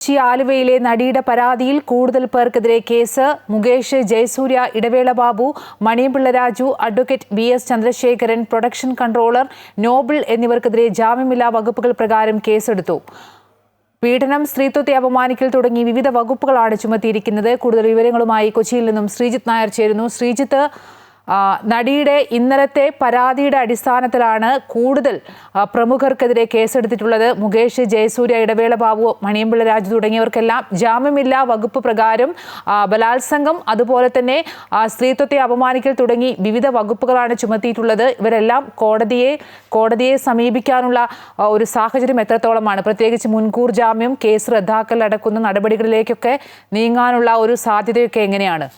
കൊച്ചി ആലുവയിലെ നടിയുടെ പരാതിയിൽ കൂടുതൽ പേർക്കെതിരെ case. Mukesh Jayasurya Idavela Babu Maniyanpilla Raju advocate B S Chandrasekharan production controller Noble എന്നിവർക്കെതിരെ ജാമ്യമില്ലാ വകുപ്പുകൾ പ്രകാരം കേസെടുത്തു. പീഡനം സ്ത്രീത്വത്തെ അപമാനിക്കൽ തുടങ്ങി വിവിധ വകുപ്പുകളാണ് ചുമത്തിയിരിക്കുന്നത്. കൂടുതൽ വിവരങ്ങളുമായി കൊച്ചിയിൽ നിന്നും ശ്രീജിത്ത് നായർ ചേരുന്നു. ശ്രീജിത്ത് നടിയുടെ ഇന്നലത്തെ പരാതിയുടെ അടിസ്ഥാനത്തിലാണ് കൂടുതൽ പ്രമുഖർക്കെതിരെ കേസെടുത്തിട്ടുള്ളത്. മുകേഷ് ജയസൂര്യ ഇടവേള ബാബു മണിയമ്പിള്ള രാജു തുടങ്ങിയവർക്കെല്ലാം ജാമ്യമില്ലാ വകുപ്പ് പ്രകാരം ബലാത്സംഗം അതുപോലെ തന്നെ സ്ത്രീത്വത്തെ അപമാനിക്കൽ തുടങ്ങി വിവിധ വകുപ്പുകളാണ് ചുമത്തിയിട്ടുള്ളത്. ഇവരെല്ലാം കോടതിയെ കോടതിയെ സമീപിക്കാനുള്ള ഒരു സാഹചര്യം എത്രത്തോളമാണ്? പ്രത്യേകിച്ച് മുൻകൂർ ജാമ്യം കേസ് റദ്ദാക്കൽ അടക്കുന്ന നടപടികളിലേക്കൊക്കെ നീങ്ങാനുള്ള ഒരു സാധ്യതയൊക്കെ എങ്ങനെയാണ്?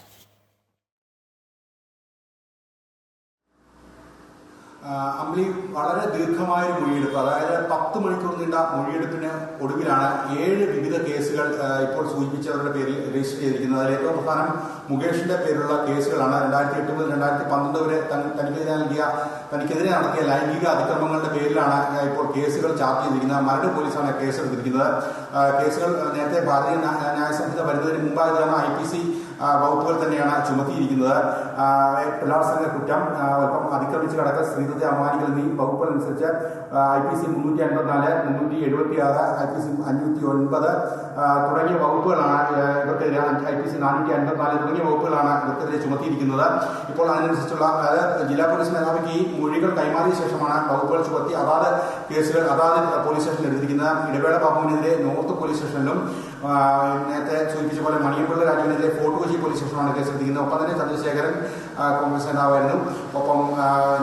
അമ്പിളി വളരെ ദീർഘമായ ഒരു മൊഴിയെടുപ്പ് അതായത് പത്ത് മണിക്കൂർ നീണ്ട മൊഴിയെടുപ്പിന് ഒടുവിലാണ് ഏഴ് വിവിധ കേസുകൾ ഇപ്പോൾ സൂചിപ്പിച്ചവരുടെ പേരിൽ രജിസ്റ്റർ ചെയ്തിരിക്കുന്നത്. അതിൽ ഏറ്റവും പ്രധാനം മുകേഷിന്റെ പേരിലുള്ള കേസുകളാണ്. രണ്ടായിരത്തി എട്ട് മുതൽ രണ്ടായിരത്തി പന്ത്രണ്ട് വരെ തനിക്കെതിരെ നൽകിയ തനിക്കെതിരെ നടത്തിയ ലൈംഗിക അതിക്രമങ്ങളുടെ പേരിലാണ് ഇപ്പോൾ കേസുകൾ ചാർജ് ചെയ്തിരിക്കുന്നത്. മരട് പോലീസാണ് കേസെടുത്തിരിക്കുന്നത്. എടുത്തിരിക്കുന്നത് കേസുകൾ നേരത്തെ ഭാരതീയ ന്യായസംഹിത ന്യായ സംഹിത വരുന്നതിന് മുമ്പായി തന്നെ ഐ പി സി വകുപ്പുകൾ തന്നെയാണ് ചുമത്തിയിരിക്കുന്നത്. ബലാത്സംഗ കുറ്റം. ഒപ്പം അതിക്രമിച്ച് കടക്കൽ സ്ത്രീത്വത്തെ അപമാനിക്കൽ എന്നീ വകുപ്പുകൾ ഐ പി സി മുന്നൂറ്റി അൻപത്തിനാല് മുന്നൂറ്റി എഴുപത്തി ആറ് ഐ പി സി അഞ്ഞൂറ്റി ഒൻപത് തുടങ്ങിയ വകുപ്പുകളാണ് ഇവർക്കെതിരെ ഐ പി സി നാനൂറ്റി അൻപത്തിനാല് തുടങ്ങിയ വകുപ്പുകളാണ് ഇവർക്കെതിരെ ചുമത്തിയിരിക്കുന്നത്. ഇപ്പോൾ അതിനനുസരിച്ചുള്ള അതായത് ജില്ലാ പോലീസ് മേധാവിക്ക് ഈ മൊഴികൾ കൈമാറിയ ശേഷമാണ് വകുപ്പുകൾ ചുമത്തി അതാത് കേസുകൾ അതാത് പോലീസ് സ്റ്റേഷനിൽ എടുത്തിരിക്കുന്നത്. ഇടവേള ബാബുവിനെതിരെ നോർത്ത് പോലീസ് സ്റ്റേഷനിലും നേരത്തെ സൂചിപ്പിച്ച പോലെ മണിയമ്പിള്ള രാജുവിനെതിരെ ഫോർട്ട് കൊച്ചി പോലീസ് സ്റ്റേഷനാണ് കേസ് കേസെടുത്തിരിക്കുന്നത് ഒപ്പം തന്നെ ചന്ദ്രശേഖരൻ കോൺഗ്രസ് നേതാവായിരുന്നു. ഒപ്പം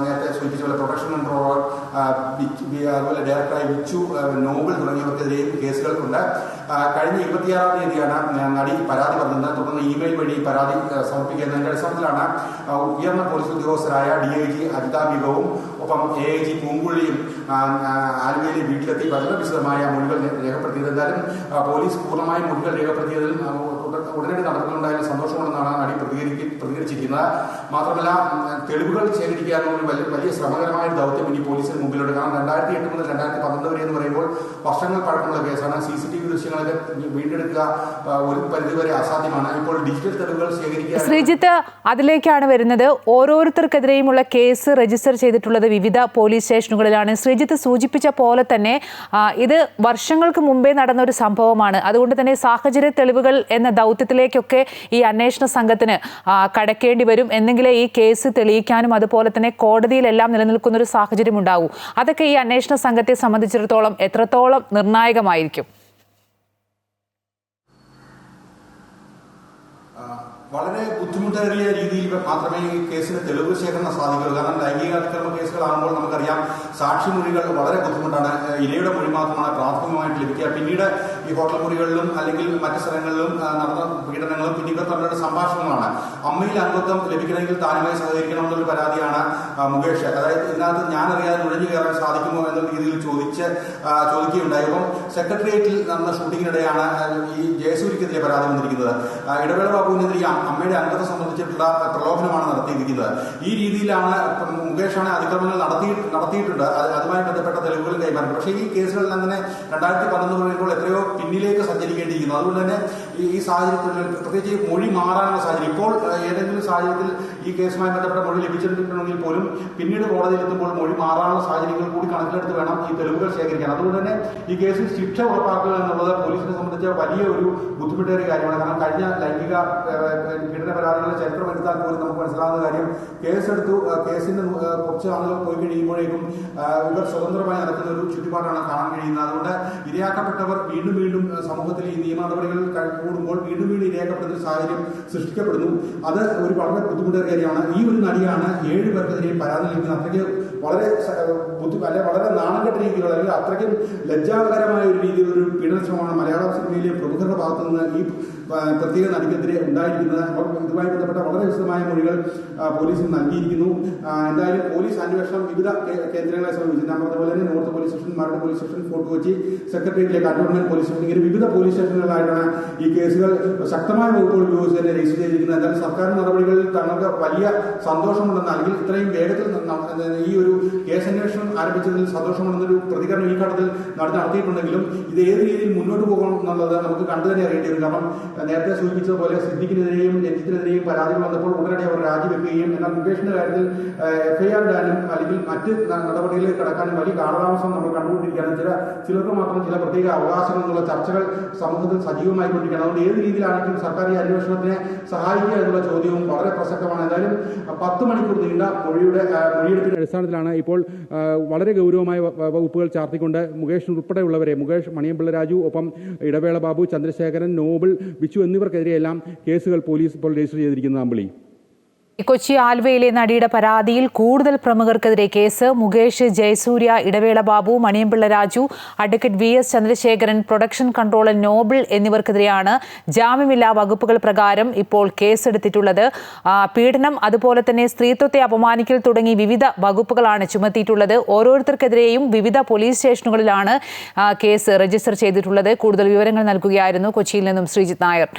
നേരത്തെ സൂചിപ്പിച്ച പോലെ പ്രൊഡക്ഷൻ കൺട്രോളർ അതുപോലെ ഡയറക്ടറായ വിച്ചു നോബൽ തുടങ്ങിയവർക്കെതിരെയും കേസുകൾക്കുണ്ട്. കഴിഞ്ഞ ഇരുപത്തിയാറാം തീയതിയാണ് നടി പരാതി പറഞ്ഞത് തുടർന്ന് ഇമെയിൽ വഴി പരാതി സമർപ്പിക്കുന്നതിന്റെ അടിസ്ഥാനത്തിലാണ് ഉയർന്ന പോലീസ് ഉദ്യോഗസ്ഥരായ ഡി ഐ ജി അജിത ബിഗവും ഒപ്പം എ ഐ ജി പൂങ്കുഴിയും ആലുവയിലെ വീട്ടിലെത്തി. വളരെ വിശദമായ മൊഴികൾ രേഖപ്പെടുത്തിയത് എന്തായാലും പോലീസ് പൂർണമായും മൊഴികൾ രേഖപ്പെടുത്തിയതിൽ ഉടനടി നടക്കുന്നുണ്ടായാലും സന്തോഷമുണ്ടെന്നാണ് നടി പ്രതികരിക്ക പ്രതികരിച്ചിരിക്കുന്നത് മാത്രമല്ല തെളിവുകൾ ശേഖരിക്കാനുള്ള വലിയ വലിയ ശ്രമകരമായ ദൗത്യം ഇനി പോലീസിന് മുമ്പിലുണ്ട്. കാരണം രണ്ടായിരത്തി എട്ട് മുതൽ രണ്ടായിരത്തി പന്ത്രണ്ട് വരെ എന്ന് പറയുമ്പോൾ വർഷങ്ങൾ പഴക്കമുള്ള കേസാണ്. സി സി ടി വി ദൃശ്യങ്ങളൊക്കെ വീണ്ടെടുക്കുക ഒരു പരിധിവരെ അസാധ്യമാണ്. ഇപ്പോൾ ഡിജിറ്റൽ തെളിവുകൾ ശേഖരിക്കുക ശ്രീജിത്ത് അതിലേക്കാണ് വരുന്നത്. ഓരോരുത്തർക്കെതിരെയുമുള്ള കേസ് രജിസ്റ്റർ ചെയ്തിട്ടുള്ളത് വിവിധ പോലീസ് സ്റ്റേഷനുകളിലാണ്. ശ്രീജിത്ത് സൂചിപ്പിച്ച പോലെ തന്നെ ഇത് വർഷങ്ങൾക്ക് മുമ്പേ നടന്ന ഒരു സംഭവമാണ്. അതുകൊണ്ട് തന്നെ സാഹചര്യ തെളിവുകൾ എന്ന ദൗത്യത്തിലേക്കൊക്കെ ഈ അന്വേഷണ സംഘത്തിന് ആ, കടക്കേണ്ടി വരും എന്നെങ്കിലേ ഈ കേസ് തെളിയിക്കാനും അതുപോലെ തന്നെ കോടതിയിലെല്ലാം നിലനിൽക്കുന്ന ഒരു സാഹചര്യം ഉണ്ടാവൂ. അതൊക്കെ ഈ അന്വേഷണ സംഘത്തെ സംബന്ധിച്ചിടത്തോളം എത്രത്തോളം നിർണായകമായിരിക്കും? വളരെ ബുദ്ധിമുട്ടേറിയ രീതിയിൽ മാത്രമേ ഈ കേസിന് തെളിവ് ശേഖരണം സാധിക്കുള്ളൂ. കാരണം ലൈംഗിക അതിക്രമ കേസുകളാകുമ്പോൾ നമുക്കറിയാം സാക്ഷി മുറികൾ വളരെ ബുദ്ധിമുട്ടാണ്. ഇരയുടെ മൊഴി മാത്രമാണ് പ്രാഥമികമായിട്ട് ലഭിക്കുക. പിന്നീട് ഈ ഹോട്ടൽ മുറികളിലും അല്ലെങ്കിൽ മറ്റു സ്ഥലങ്ങളിലും നടന്ന പീഡനങ്ങളും പിന്നെ ഇവർ തമ്മിലുള്ള സംഭാഷണങ്ങളാണ് അമ്മയിൽ അംഗത്വം ലഭിക്കണമെങ്കിൽ താനുമായി സഹകരിക്കണം എന്നൊരു പരാതിയാണ് മുകേഷ്. അതായത് ഇതിനകത്ത് ഞാൻ അറിയാതെ നുഴഞ്ഞു കയറാൻ സാധിക്കുമോ എന്ന രീതിയിൽ ചോദിച്ച് ചോദിക്കുകയുണ്ടായി. അപ്പം സെക്രട്ടേറിയറ്റിൽ നടന്ന ഷൂട്ടിങ്ങിനിടെയാണ് ഈ ജയസൂര്യക്കെതിരെ പരാതി വന്നിരിക്കുന്നത്. ഇടവേള ബാബുവിനെതിരെ അമ്മയുടെ അംഗത്തെ സംബന്ധിച്ചിട്ടുള്ള പ്രലോഭനമാണ് നടത്തിയിരിക്കുന്നത്. ഈ രീതിയിലാണ് മുകേഷാണ് അതിക്രമങ്ങൾ നടത്തി നടത്തിയിട്ടുണ്ട്. അതുമായി ബന്ധപ്പെട്ട തെളിവുകൾ കൈമാറും. പക്ഷേ ഈ കേസുകളിൽ അങ്ങനെ രണ്ടായിരത്തി പതിനൊന്ന് പറയുമ്പോൾ എത്രയോ പിന്നിലേക്ക് സഞ്ചരിക്കേണ്ടിയിരിക്കുന്നു. അതുകൊണ്ട് തന്നെ ഈ സാഹചര്യത്തിൽ പ്രത്യേകിച്ച് മൊഴി മാറാനുള്ള സാഹചര്യം. ഇപ്പോൾ ഏതെങ്കിലും സാഹചര്യത്തിൽ ഈ കേസുമായി ബന്ധപ്പെട്ട മൊഴി ലഭിച്ചിട്ടുണ്ടെങ്കിൽ പോലും പിന്നീട് കോടതിയിൽ എത്തുമ്പോൾ മൊഴി മാറാനുള്ള സാഹചര്യങ്ങൾ കൂടി കണക്കിലെടുത്ത് വേണം ഈ തെളിവുകൾ ശേഖരിക്കാൻ. അതുകൊണ്ട് തന്നെ ഈ കേസിൽ ശിക്ഷ ഉറപ്പാക്കുക എന്നുള്ളത് പോലീസിനെ സംബന്ധിച്ച വലിയ ഒരു ബുദ്ധിമുട്ടേറിയ കാര്യമാണ്. കാരണം കഴിഞ്ഞ ലൈംഗിക പീഡന പരാതികളുടെ ചരിത്രം എടുത്താൽ പോലും നമുക്ക് മനസ്സിലാകുന്ന കാര്യം കേസെടുത്തു കേസിന്റെ കുറച്ച് ആളുകൾ പോയി കഴിയുമ്പോഴേക്കും ഇവർ സ്വതന്ത്രമായി നടക്കുന്ന ഒരു ചുറ്റുപാടാണ് കാണാൻ കഴിയുന്നത്. അതുകൊണ്ട് ഇരയാക്കപ്പെട്ടവർ വീണ്ടും വീണ്ടും സമൂഹത്തിൽ ഈ നിയമ നടപടികൾ ക- കൂടുമ്പോൾ വീണ്ടും വീണ്ടും രേഖപ്പെടുന്ന ഒരു സാഹചര്യം സൃഷ്ടിക്കപ്പെടുന്നു. അത് ഒരു വളരെ ബുദ്ധിമുട്ടേറിയ കാര്യമാണ്. ഈ ഒരു നടിയാണ് ഏഴ് പേർക്കെതിരെ പരാതി നൽകുന്നത്. അത്രയ്ക്ക് വളരെ ബുദ്ധി അല്ലെ വളരെ നാണംകെട്ട രീതിയിലുള്ള അല്ലെങ്കിൽ അത്രയ്ക്കും ലജ്ജാകരമായ ഒരു രീതിയിൽ ഒരു പീഡന ശ്രമമാണ് മലയാള സിനിമയിലെ പ്രമുഖരുടെ ഭാഗത്തു നിന്ന് ഈ പ്രത്യേക നടിക്കെതിരെ ഉണ്ടായിരിക്കുന്നത്. ഇതുമായി ബന്ധപ്പെട്ട വളരെ വിശദമായ മൊഴികൾ പോലീസിന് നൽകിയിരിക്കുന്നു. എന്തായാലും പോലീസ് അന്വേഷണം വിവിധ കേന്ദ്രങ്ങളെ സമീപിച്ചു ഞാൻ പറഞ്ഞതുപോലെ തന്നെ north police station Maradu police station fort Kochi സെക്രട്ടേറിയറ്റിലെ cantonment police station ഇങ്ങനെ വിവിധ പോലീസ് സ്റ്റേഷനുകളായിട്ടാണ് ഈ കേസുകൾ ശക്തമായ വകുപ്പുകൾ ഉപയോഗിച്ച് തന്നെ രജിസ്റ്റർ ചെയ്തിരിക്കുന്നത്. എന്തായാലും സർക്കാർ നടപടികളിൽ തങ്ങൾക്ക് വലിയ സന്തോഷമുണ്ടെന്ന് അല്ലെങ്കിൽ ഇത്രയും വേഗത്തിൽ ഈ ഒരു ഒരു കേസ് അന്വേഷണം ആരംഭിച്ചതിൽ സന്തോഷമുണ്ടെന്നൊരു പ്രതികരണം ഈ ഘട്ടത്തിൽ നട- നടത്തിയിട്ടുണ്ടെങ്കിലും ഇത് ഏത് രീതിയിൽ മുന്നോട്ട് പോകണം എന്നുള്ളത് നമുക്ക് കണ്ടു തന്നെ അറിയേണ്ടി വരും. കാരണം നേരത്തെ സൂചിപ്പിച്ചതുപോലെ സിദ്ദിഖിനെതിരെയും രഞ്ജിത്തിനെതിരെയും പരാതികൾ വന്നപ്പോൾ ഉടനടി അവർ രാജിവെക്കുകയും എന്നാൽ മുകേഷിന്റെ കാര്യത്തിൽ എഫ്ഐആർ ഇടാനും അല്ലെങ്കിൽ മറ്റ് നടപടികളിൽ കടക്കാനും വലിയ കാലതാമസം നമ്മൾ കണ്ടുകൊണ്ടിരിക്കുകയാണ്. ചില ചിലർക്ക് മാത്രം ചില പ്രത്യേക അവകാശങ്ങൾ എന്നുള്ള ചർച്ചകൾ സമൂഹത്തിൽ സജീവമായിക്കൊണ്ടിരിക്കുകയാണ്. അതുകൊണ്ട് ഏത് രീതിയിലാണെങ്കിലും സർക്കാർ ഈ അന്വേഷണത്തിനെ സഹായിക്കുക എന്നുള്ള ചോദ്യവും വളരെ പ്രസക്തമാണ്. എന്തായാലും പത്ത് മണിക്കൂർ നീണ്ട മൊഴിയുടെ മൊഴിയെടുപ്പിന്റെ മൊഴിയെടുപ്പിന് അടിസ്ഥാനത്തിലാണ് ഇപ്പോൾ വളരെ ഗൗരവമായ വകുപ്പുകൾ ചാർത്തിക്കൊണ്ട് മുകേഷ് ഉൾപ്പെടെയുള്ളവരെ മുകേഷ് മണിയമ്പിള്ള രാജു ഒപ്പം ഇടവേള ബാബു ചന്ദ്രശേഖരൻ നോബിൾ ബിച്ചു എന്നിവർക്കെതിരെയെല്ലാം കേസുകൾ പോലീസ് ഇപ്പോൾ രജിസ്റ്റർ ചെയ്തിരിക്കുന്നത് അമ്പിളി. കൊച്ചി ആൽവയിലെ നടിയുടെ പരാതിയിൽ കൂടുതൽ പ്രമുഖർക്കെതിരെ case. Mukesh Jayasurya Idavela Babu Maniyanpilla Raju advocate V S Chandrasekharan production controller Noble എന്നിവർക്കെതിരെയാണ് ജാമ്യമില്ലാ വകുപ്പുകൾ പ്രകാരം ഇപ്പോൾ കേസെടുത്തിട്ടുള്ളത്. പീഡനം അതുപോലെ തന്നെ സ്ത്രീത്വത്തെ അപമാനിക്കൽ തുടങ്ങി വിവിധ വകുപ്പുകളാണ് ചുമത്തിയിട്ടുള്ളത്. ഓരോരുത്തർക്കെതിരെയും വിവിധ പോലീസ് സ്റ്റേഷനുകളിലാണ് കേസ് രജിസ്റ്റർ ചെയ്തിട്ടുള്ളത്. കൂടുതൽ വിവരങ്ങൾ നൽകുകയായിരുന്നു കൊച്ചിയിൽ നിന്നും ശ്രീജിത്ത് നായർ.